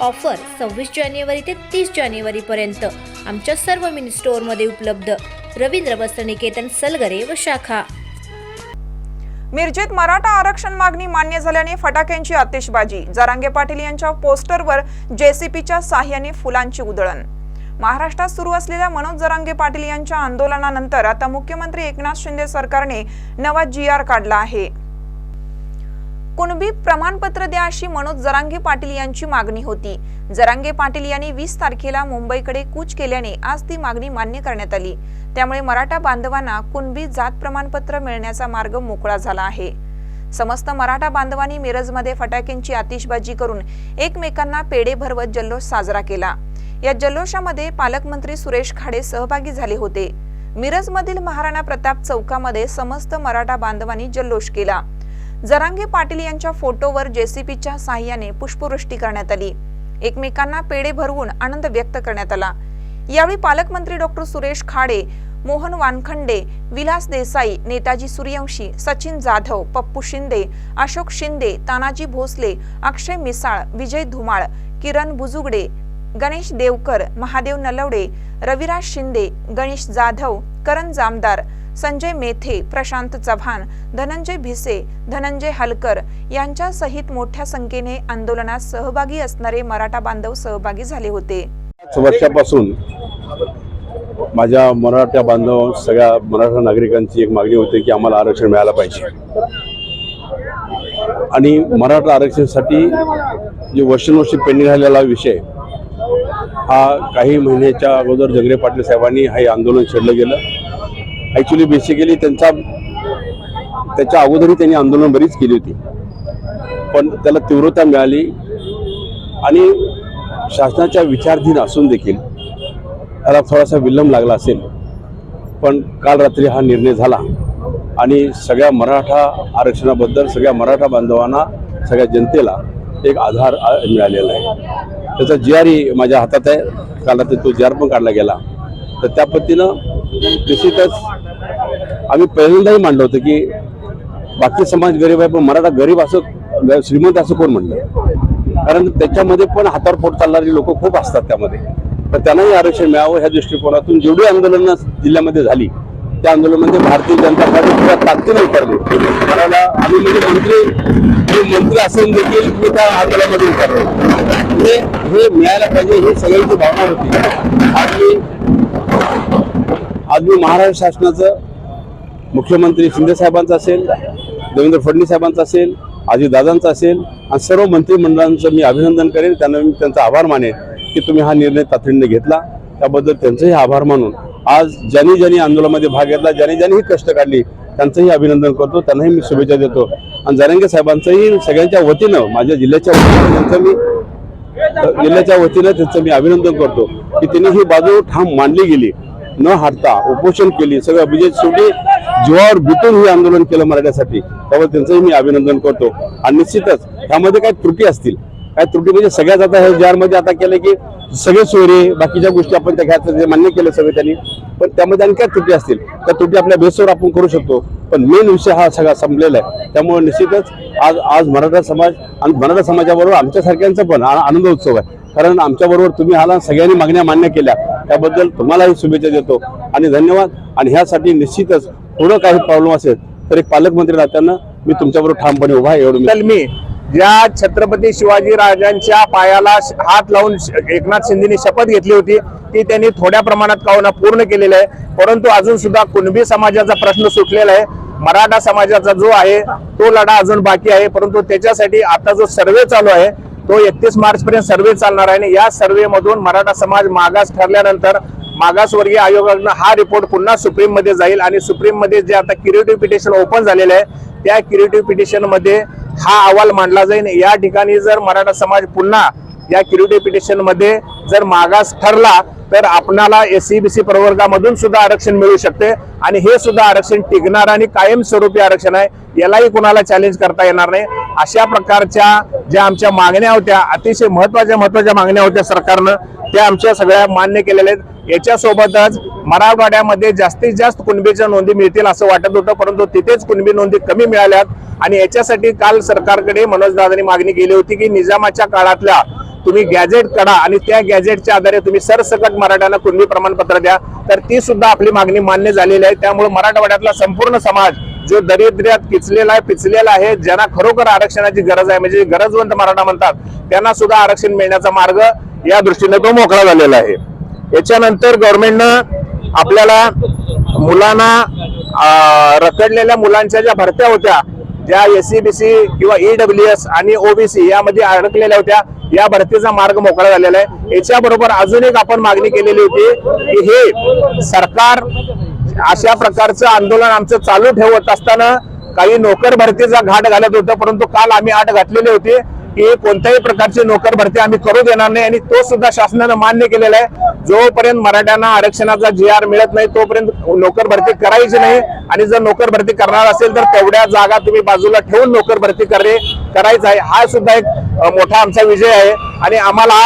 Offer सव्वीस जानेवारी ते तीस जानेवारीपर्यंत आमच्या सर्व मिनी स्टोअरमध्ये उपलब्ध. रवींद्र वस्त्रनिकेतन सलगरे व शाखा. मिरजेत मराठा आरक्षण मागणी मान्य झाल्याने फटाक्यांची आतिषबाजी. जरांगे पाटील यांच्या पोस्टरवर जेसीपीच्या साह्याने फुलांची उधळण. महाराष्ट्रात सुरू असलेल्या मनोज जरांगे पाटील यांच्या आंदोलनानंतर आता मुख्यमंत्री एकनाथ शिंदे सरकारने नवा जी आर काढला आहे. कुणबी प्रमाणपत्र द्या अशी मनोज जरांगे पाटील यांची मागणी होती. जरांगे पाटील यांनी वीस तारखेला मुंबईकडे कूच केल्याने आज ती मागणी मान्य करण्यात आली. त्यामुळे मराठा बांधवांना कुणबी जात प्रमाणपत्र मिळण्याचा मार्ग मोकळा झाला आहे. समस्त मराठा बांधवांनी मिरजमध्ये फटाक्यांची आतिषबाजी करून एकमेकांना पेढे भरवत जल्लोष साजरा केला. या जल्लोषामध्ये पालकमंत्री सुरेश खाडे सहभागी झाले होते. मिरजमधील महाराणा प्रताप चौकामध्ये समस्त मराठा बांधवांनी जल्लोष केला. जरांगे पाटील यांच्या फोटोवर जेसीपीच्या साह्याने पुष्पवृष्टी करण्यात आली. एकमेकांना पेढे भरवून आनंद व्यक्त करण्यात आला. यावेळी पालकमंत्री डॉक्टर सुरेश खाडे मोहन वानखंडे विलास देसाई नेताजी सूर्यवंशी सचिन जाधव पप्पू शिंदे अशोक शिंदे तानाजी भोसले अक्षय मिसाळ विजय धुमाळ किरण बुजुगडे गणेश देवकर महादेव नलवडे रविराज शिंदे गणेश जाधव करण जामदार संजय मेथे प्रशांत चव्हाण धनंजय भिसे धनंजय हलकर यांच्या सहित मोठ्या संख्येने आंदोलनात सहभागी असणारे मराठा बांधव सहभागी झाले होते. वर्षापासून माझ्या मराठा बांधव सगळ्या मराठा नागरिकांची एक मागणी होती की आम्हाला आरक्षण मिळालं पाहिजे. आणि मराठा आरक्षणासाठी जे वर्षानुवर्षी पेंडिंग राहिलेला विषय हा काही महिन्याच्या अगोदर जगरे पाटील साहेबांनी हे आंदोलन छेडलं गेलं. ॲक्च्युली बेसिकली त्यांचा त्याच्या अगोदरही त्यांनी आंदोलन बरीच केली होती. पण त्याला तीव्रता मिळाली आणि शासनाच्या विचारधीन असून देखील त्याला थोडासा विलंब लागला असेल. पण काल रात्री हा निर्णय झाला आणि सगळ्या मराठा आरक्षणाबद्दल सगळ्या मराठा बांधवांना सगळ्या जनतेला एक आधार मिळालेला आहे. त्याचा जी आर माझ्या हातात आहे. काल रात्री तो जी आर पण काढला गेला. तर त्या पद्धतीनं निश्चितच आम्ही पहिल्यांदाही मांडलं होतं की बाकी समाज गरीब आहे पण मराठा गरीब असं श्रीमंत असं कोण म्हणलं? कारण त्याच्यामध्ये पण हातावर पोट चालणारी लोक खूप असतात त्यामध्ये. तर त्यांनाही आरक्षण मिळावं ह्या दृष्टिकोनातून. जेवढी आंदोलनं जिल्ह्यामध्ये झाली त्या आंदोलनामध्ये भारतीय जनता पार्टी ताकदीने उतरली. कारण आम्ही म्हणजे मंत्री मंत्री असून देखील मी त्या आंदोलनामध्ये उतरलो. हे मिळायला पाहिजे ही सगळ्यांची भावना होती. आज मी आज मी महाराष्ट्र शासनाचं मुख्यमंत्री शिंदेसाहेबांचा असेल देवेंद्र फडणवीस असेल असेल अजितदादांचा असेल आणि सर्व मंत्रिमंडळांचं मी अभिनंदन करेन. त्यांना मी त्यांचा आभार मानेन की तुम्ही हा निर्णय तातडीने घेतला. त्याबद्दल त्यांचंही आभार मानून आज ज्यांनी ज्यांनी आंदोलनामध्ये भाग घेतला ज्यांनी ज्यांनी ही कष्ट काढली त्यांचंही अभिनंदन करतो. त्यांनाही मी शुभेच्छा देतो. आणि जरंगे साहेबांचंही सगळ्यांच्या वतीनं माझ्या जिल्ह्याच्या वतीनं त्यांचं मी जिल्ह्याच्या वतीनं त्यांचं मी अभिनंदन करतो की त्यांनी ही बाजू ठाम मांडली गेली. न हारता उपोषण केली. सगळं म्हणजे शेवटी जीवावर बिटून हे आंदोलन केलं मराठ्यासाठी. त्यामुळे त्यांचंही मी अभिनंदन करतो. आणि निश्चितच ह्यामध्ये काही त्रुटी असतील. काय त्रुटी म्हणजे सगळ्याच आता हे ज्यामध्ये आता केलं की सगळे सोयरे बाकीच्या गोष्टी आपण त्या घ्यायचं मान्य केलं सगळं त्यांनी पण त्यामध्ये आणि काय त्रुटी असतील. त्या त्रुटी आपल्या बेसवर आपण करू शकतो. पण मेन विषय हा सगळा संपलेला आहे. त्यामुळे निश्चितच आज आज मराठा समाज आणि मराठा समाजाबरोबर आमच्यासारख्यांचा पण आनंद उत्सव आहे. कारण आमच्याबरोबर तुम्ही आला सगळ्यांनी मागण्या मान्य केल्या. त्याबद्दल तुम्हालाही शुभेच्छा देतो आणि धन्यवाद. आणि ह्यासाठी निश्चितच थोडं काही प्रॉब्लेम असेल तर एक पालकमंत्री राहताना मी तुमच्याबरोबर ठामपणे उभा आहे एवढं मी ज्या छत्रपती शिवाजी राजांच्या पायाला हात लावून एकनाथ शिंदेनी शपथ घेतली होती. ती त्यांनी थोड्या प्रमाणात का पूर्ण केलेलं आहे. परंतु अजून सुद्धा कुणबी समाजाचा प्रश्न सुटलेला आहे. मराठा समाजाचा जो आहे तो लढा अजून बाकी आहे. परंतु त्याच्यासाठी आता जो सर्वे चालू आहे तो एकतीस मार्च पर्यंत सर्वे चालणार आहे आणि या सर्वे मधून मराठा समाज मागास ठरल्यानंतर मागासवर्गीय आयोगाकडनं हा रिपोर्ट पुन्हा सुप्रीममध्ये जाईल आणि सुप्रीममध्ये जे आता क्युरेटिव्ह पिटिशन ओपन झालेलं आहे त्या क्युरेटिव्ह पिटिशनमध्ये हा अहवाल मांडला जाईल. या ठिकाणी जर मराठा समाज पुन्हा या क्युरिटी पिटिशनमध्ये जर मागास ठरला तर आपणाला एस ई बी सी प्रवर्गामधून सुद्धा आरक्षण मिळू शकते. आणि हे सुद्धा आरक्षण टिकणार आणि कायमस्वरूपी आरक्षण आहे यालाही कुणाला चॅलेंज करता येणार नाही. अशा प्रकारच्या ज्या आमच्या मागण्या होत्या अतिशय महत्त्वाच्या महत्त्वाच्या मागण्या होत्या सरकारनं त्या आमच्या सगळ्या मान्य केलेल्या आहेत. याच्यासोबतच मराठवाड्यामध्ये जास्तीत जास्त कुणबीच्या नोंदी मिळतील असं वाटत होतं परंतु तिथेच कुणबी नोंदी कमी मिळाल्यात. आणि याच्यासाठी काल सरकारकडे मनोज दादांनी मागणी केली होती की निजामाच्या काळातल्या तुम्ही गॅजेट काढा आणि त्या गॅजेटच्या आधारे तुम्ही सरसकट मराठ्यांना कुणबी प्रमाणपत्र द्या तर ती सुद्धा आपली मागणी मान्य झालेली आहे. त्यामुळे मराठवाड्यातला संपूर्ण समाज जो दरिद्र्यात किचलेला आहे पिचलेला आहे ज्यांना खरोखर आरक्षणाची गरज आहे म्हणजे गरजवंत मराठा म्हणतात त्यांना सुद्धा आरक्षण मिळण्याचा मार्ग या दृष्टीने तो मोकळा झालेला आहे. याच्यानंतर गव्हर्नमेंटनं आपल्याला मुलांना रखडलेल्या मुलांच्या ज्या भरत्या होत्या ज्या एससीबीसी किंवा ईडब्ल्यू एस आणि ओबीसी यामध्ये अडकलेल्या होत्या या भरतीचा मार्ग मोकळा झालेला आहे. याच्याबरोबर अजून एक आपण मागणी केलेली होती की हे सरकार अशा प्रकारचं आंदोलन आमचं चालू ठेवत असताना काही नोकर भरतीचा घाट घालत होतं परंतु काल आम्ही आठ घातलेली होती की कोणत्याही प्रकारची नोकर भरती आम्ही करू देणार नाही आणि तो सुद्धा शासनानं मान्य केलेला आहे. जोपर्यंत मराठ्यांना आरक्षणाचा जी आर मिळत नाही तोपर्यंत नोकर भरती करायची नाही. आणि जर नोकर भरती करणार असेल तर तेवढ्या जागा तुम्ही बाजूला ठेवून नोकर भरती करायचं आहे. हा सुद्धा एक मोठा आमचा विजय आहे. आणि आम्हाला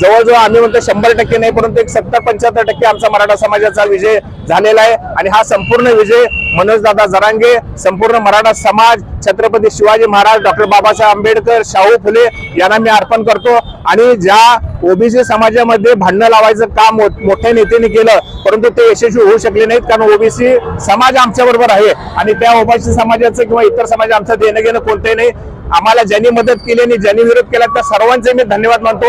जवळजवळ आम्ही म्हणतो शंभर टक्के नाही परंतु एक सत्तर पंच्याहत्तर टक्के आमचा मराठा समाजाचा विजय झालेला आहे. आणि हा संपूर्ण विजय मनोजदादा जरांगे संपूर्ण मराठा समाज छत्रपती शिवाजी महाराज डॉक्टर बाबासाहेब आंबेडकर शाहू फुले यांना मी अर्पण करतो. आणि ज्या ओबीसी समाजामध्ये भांडणं लावायचं काम मोठ्या नेत्याने केलं परंतु ते यशस्वी होऊ शकले नाहीत कारण ओबीसी समाज आमच्या बरोबर आहे. आणि त्या ओबीसी समाजाचं किंवा इतर समाज आमचं देणं घेणं कोणतंही नाही. आम्हाला ज्यांनी मदत केली आणि ज्यांनी विरोध केला त्या सर्वांचे मी धन्यवाद मानतो.